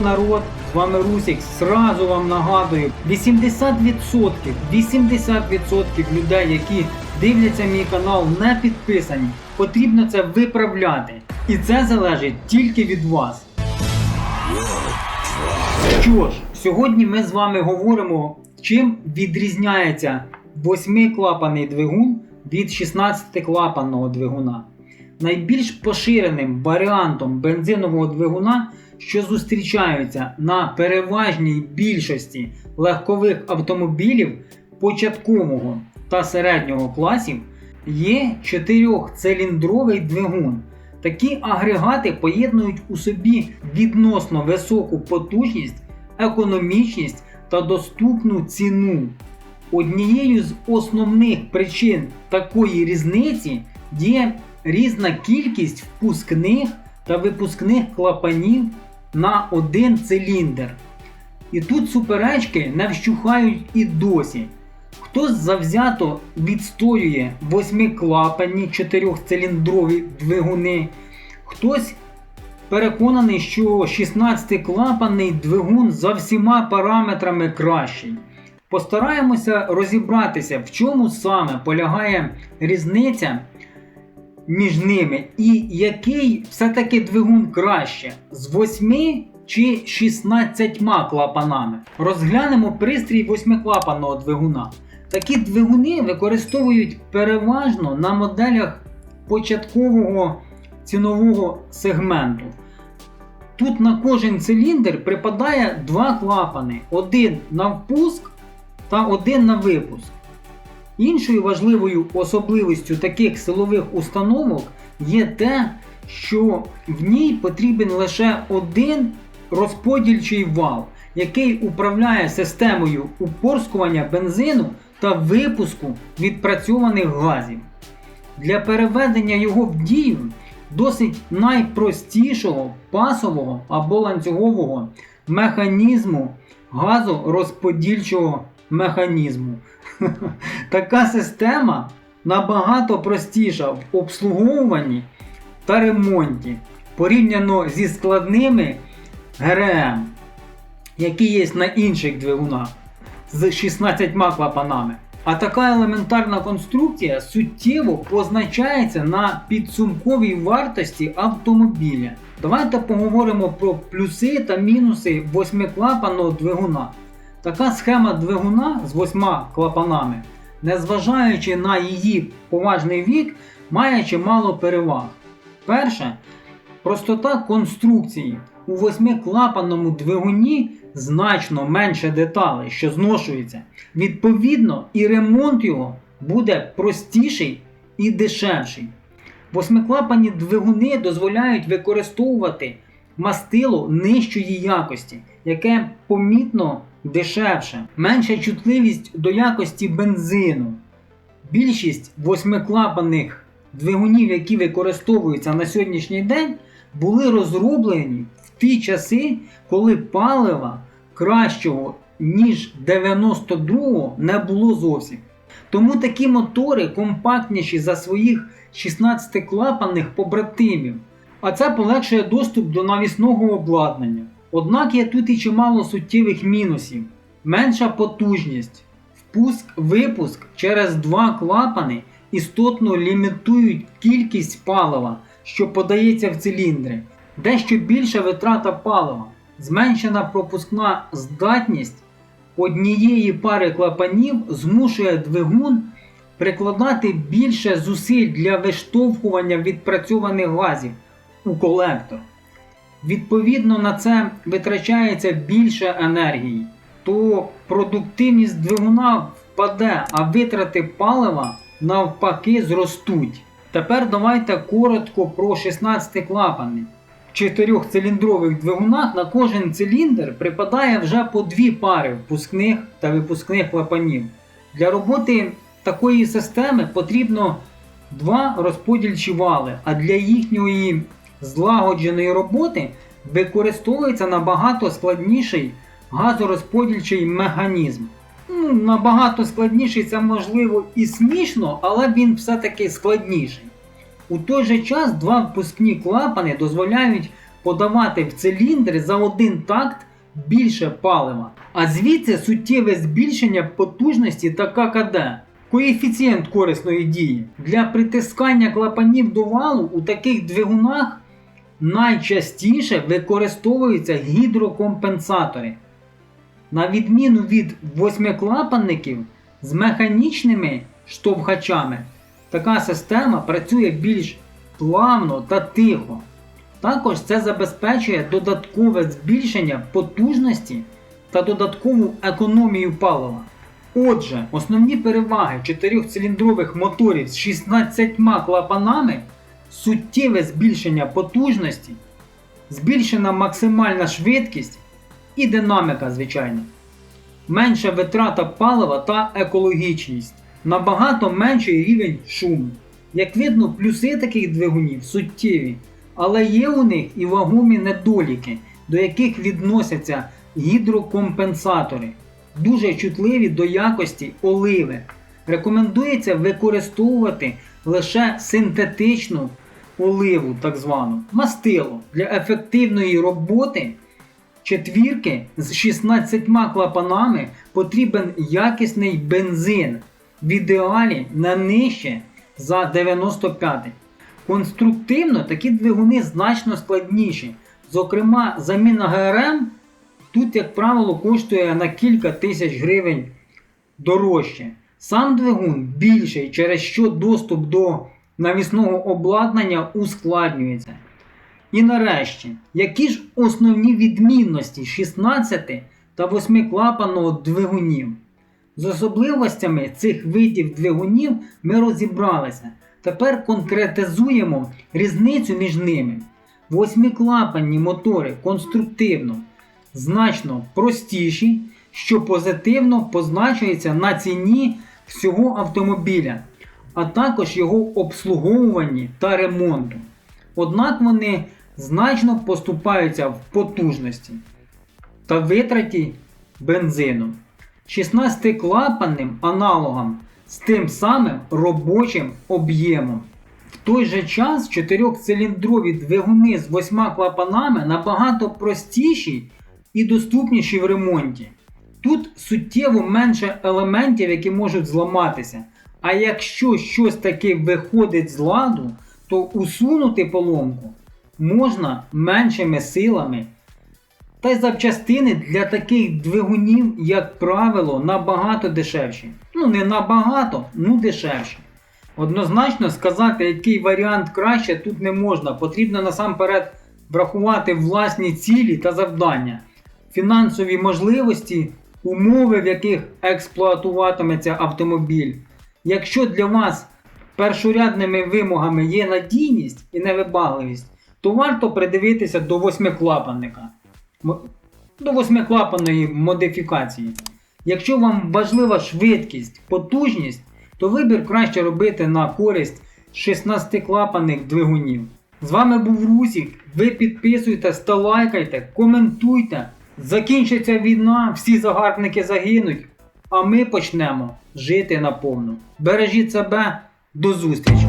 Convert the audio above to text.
народ, з вами Русік. Сразу вам нагадую, 80%, 80% людей, які дивляться мій канал, не підписані. Потрібно це виправляти. І це залежить тільки від вас. Що ж, сьогодні ми з вами говоримо, чим відрізняється 8-клапаний двигун від 16-клапанного двигуна. Найбільш поширеним варіантом бензинового двигуна, що зустрічаються на переважній більшості легкових автомобілів початкового та середнього класів, є 4-циліндровий двигун. Такі агрегати поєднують у собі відносно високу потужність, економічність та доступну ціну. Однією з основних причин такої різниці є різна кількість впускних та випускних клапанів на один циліндр. І тут суперечки не вщухають і досі. Хтось завзято відстоює восьмиклапанні чотирьохциліндрові двигуни, хтось переконаний, що 16-клапанний двигун за всіма параметрами кращий. Постараємося розібратися, в чому саме полягає різниця між ними і який все-таки двигун краще з 8 чи 16 клапанами. Розглянемо пристрій восьмиклапанного двигуна. Такі двигуни використовують переважно на моделях початкового цінового сегменту. Тут на кожен циліндр припадає два клапани: один на впуск та один на випуск. Іншою важливою особливістю таких силових установок є те, що в ній потрібен лише один розподільчий вал, який управляє системою упорскування бензину та випуску відпрацьованих газів. Для переведення його в дію досить найпростішого пасового або ланцюгового механізму газорозподільчого механізму. Така система набагато простіша в обслуговуванні та ремонті порівняно зі складними ГРМ, які є на інших двигунах з 16 клапанами. А така елементарна конструкція суттєво позначається на підсумковій вартості автомобіля. Давайте поговоримо про плюси та мінуси восьмиклапанного двигуна. Така схема двигуна з восьма клапанами, незважаючи на її поважний вік, має чимало переваг. Перше, простота конструкції. У восьмиклапанному двигуні значно менше деталей, що зношуються. Відповідно, і ремонт його буде простіший і дешевший. Восьмиклапанні двигуни дозволяють використовувати мастило нижчої якості, яке помітно дешевше, менша чутливість до якості бензину. Більшість восьмиклапанних двигунів, які використовуються на сьогоднішній день, були розроблені в ті часи, коли палива кращого, ніж 92-го не було зовсім. Тому такі мотори компактніші за своїх 16-клапанних побратимів, а це полегшує доступ до навісного обладнання. Однак є тут і чимало суттєвих мінусів. Менша потужність, впуск-випуск через два клапани істотно лімітують кількість палива, що подається в циліндри, дещо більша витрата палива, зменшена пропускна здатність однієї пари клапанів змушує двигун прикладати більше зусиль для виштовхування відпрацьованих газів у колектор. Відповідно на це витрачається більше енергії, то продуктивність двигуна впаде, а витрати палива навпаки зростуть. Тепер давайте коротко про 16 клапани. В чотирьохциліндрових двигунах на кожен циліндр припадає вже по дві пари впускних та випускних клапанів. Для роботи такої системи потрібно два розподільчі вали, а для їхньої злагодженої роботи використовується набагато складніший газорозподільчий механізм. Ну, набагато складніший це можливо і смішно, але він все-таки складніший. У той же час два впускні клапани дозволяють подавати в циліндри за один такт більше палива. А звідси суттєве збільшення потужності та ККД. Коефіцієнт корисної дії. Для притискання клапанів до валу у таких двигунах найчастіше використовуються гідрокомпенсатори. На відміну від восьмиклапанників з механічними штовхачами, така система працює більш плавно та тихо. Також це забезпечує додаткове збільшення потужності та додаткову економію палива. Отже, основні переваги чотирьохциліндрових моторів з 16 клапанами суттєве збільшення потужності, збільшена максимальна швидкість і динаміка, звичайно. Менша витрата палива та екологічність, набагато менший рівень шуму. Як видно, плюси таких двигунів суттєві, але є у них і вагомі недоліки, до яких відносяться гідрокомпенсатори, дуже чутливі до якості оливи. Рекомендується використовувати лише синтетичну оливу, так звану, мастило для ефективної роботи четвірки з 16 клапанами потрібен якісний бензин, в ідеалі не нижче за 95. Конструктивно такі двигуни значно складніші. Зокрема, заміна ГРМ тут, як правило, коштує на кілька тисяч гривень дорожче. Сам двигун більший, через що доступ до навісного обладнання ускладнюється. І нарешті, які ж основні відмінності 16 та 8-клапанного двигунів? З особливостями цих видів двигунів ми розібралися. Тепер конкретизуємо різницю між ними. Восьмиклапанні мотори конструктивно значно простіші, що позитивно позначується на ціні всього автомобіля, а також його обслуговуванні та ремонту. Однак вони значно поступаються в потужності та витраті бензину. 16-клапанним аналогом з тим самим робочим об'ємом. В той же час 4-циліндрові двигуни з 8 клапанами набагато простіші і доступніші в ремонті. Тут суттєво менше елементів, які можуть зламатися. А якщо щось таки виходить з ладу, то усунути поломку можна меншими силами. Та й запчастини для таких двигунів, як правило, набагато дешевші. Ну, не набагато, ну дешевші. Однозначно сказати, який варіант краще тут не можна. Потрібно насамперед врахувати власні цілі та завдання, фінансові можливості, умови, в яких експлуатуватиметься автомобіль. Якщо для вас першорядними вимогами є надійність і невибагливість, то варто придивитися до восьмиклапанника. До восьмиклапанної модифікації. Якщо вам важлива швидкість, потужність, то вибір краще робити на користь 16-клапанних двигунів. З вами був Русік. Ви підписуйтесь та лайкайте, коментуйте. Закінчиться війна, всі загарбники загинуть, а ми почнемо жити наповну. Бережіть себе, до зустрічі!